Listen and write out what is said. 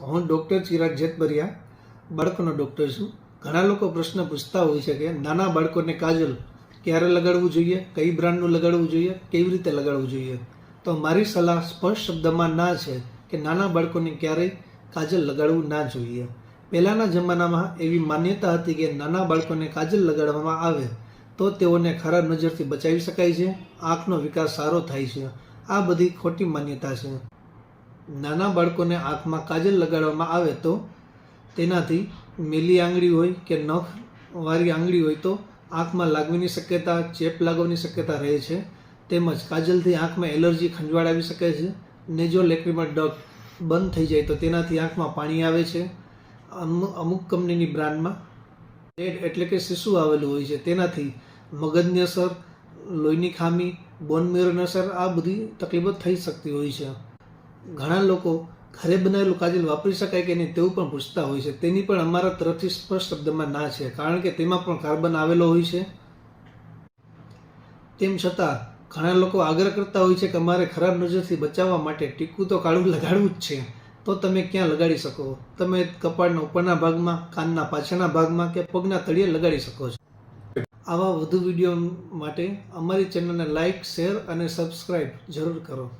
હું ડૉક્ટર ચિરાગ જેતબરિયા બાળકોનો ડૉક્ટર છું. ઘણા લોકો પ્રશ્ન પૂછતા હોય છે કે નાના બાળકોને કાજલ ક્યારે લગાડવું જોઈએ? કઈ બ્રાન્ડનું લગાડવું જોઈએ? કેવી રીતે લગાડવું જોઈએ? તો મારી સલાહ સ્પષ્ટ શબ્દમાં ના છે કે નાના બાળકોને ક્યારેય કાજલ લગાડવું ના જોઈએ. પહેલાંના જમાનામાં એવી માન્યતા હતી કે નાના બાળકોને કાજલ લગાડવામાં આવે તો તેઓને ખરાબ નજરથી બચાવી શકાય છે. આંખનો વિકાસ સારો થાય છે. આ બધી ખોટી માન્યતા છે. નાના બાળકોને આંખમાં કાજલ લગાડવામાં આવે તો તેનાથી મેલી આંગળી હોય કે નખ વાળી આંગળી હોય તો આંખમાં લાગવાની શક્યતા, ચેપ લાગવાની શક્યતા રહે છે. તેમજ કાજલથી આંખમાં એલર્જી ખંજવાળ આવી શકે છે. ને જો લેક્રિમલ ડગ બંધ થઈ જાય તો તેનાથી આંખમાં પાણી આવે છે. અમુ- અમુક કંપનીની બ્રાન્ડમાં રેડ એટલે કે શિશુ આવેલું હોય છે. તેનાથી મગજની અસર, લોહીની ખામી, બોન મેરોની અસર આ બધી તકલીફો થઈ શકતી હોય છે. ઘણા લોકો ઘરે બનાવેલું કાજલ વાપરી શકાય કે નહીં તેવું પણ પૂછતા હોય છે. તેની પણ અમારા તરફથી સ્પષ્ટ શબ્દમાં ના છે, કારણ કે તેમાં પણ કાર્બન આવેલો હોય છે. તેમ છતાં, ઘણા લોકો આગ્રહ કરતા હોય છે કે અમારે ખરાબ નજરથી બચાવવા માટે ટીકું તો કાળું લગાડવું જ છે. તો તમે ક્યાં લગાડી શકો? તમે કપાળના ઉપરના ભાગમાં, કાનના પાછળના ભાગમાં કે પગના તળિયે લગાડી શકો છો? આવા વધુ વીડિયો માટે અમારી ચેનલને લાઇક શેર અને સબસ્ક્રાઈબ જરૂર કરો.